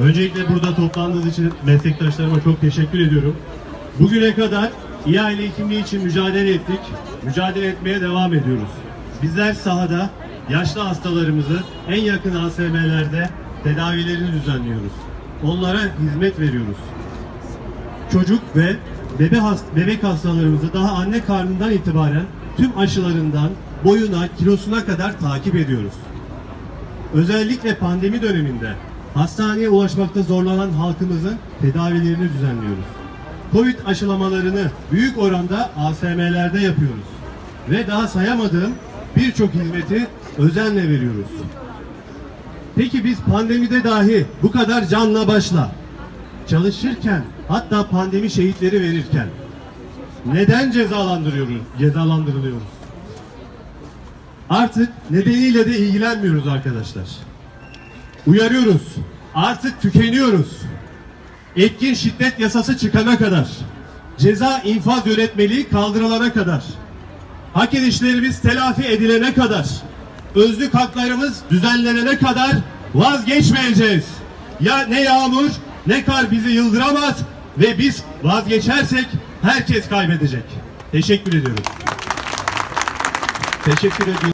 Öncelikle burada toplandığınız için meslektaşlarıma çok teşekkür ediyorum. Bugüne kadar iyi aile hekimliği için mücadele ettik. Mücadele etmeye devam ediyoruz. Bizler sahada yaşlı hastalarımızı en yakın ASM'lerde tedavilerini düzenliyoruz. Onlara hizmet veriyoruz. Çocuk ve bebe hast- bebek hastalarımızı daha anne karnından itibaren tüm aşılarından boyuna, kilosuna kadar takip ediyoruz. Özellikle pandemi döneminde hastaneye ulaşmakta zorlanan halkımızın tedavilerini düzenliyoruz. Covid aşılamalarını büyük oranda ASM'lerde yapıyoruz. Ve daha sayamadığım birçok hizmeti özenle veriyoruz. Peki biz pandemide dahi bu kadar canla başla çalışırken hatta pandemi şehitleri verirken neden cezalandırıyoruz, cezalandırılıyoruz? Artık nedeniyle de ilgilenmiyoruz arkadaşlar. Uyarıyoruz. Artık tükeniyoruz. Etkin şiddet yasası çıkana kadar, ceza infaz yönetmeliği kaldırılana kadar, hak edişlerimiz telafi edilene kadar, özlük haklarımız düzenlenene kadar vazgeçmeyeceğiz. Ya ne yağmur ne kar bizi yıldıramaz ve biz vazgeçersek herkes kaybedecek. Teşekkür ediyorum. Teşekkür ediyorum.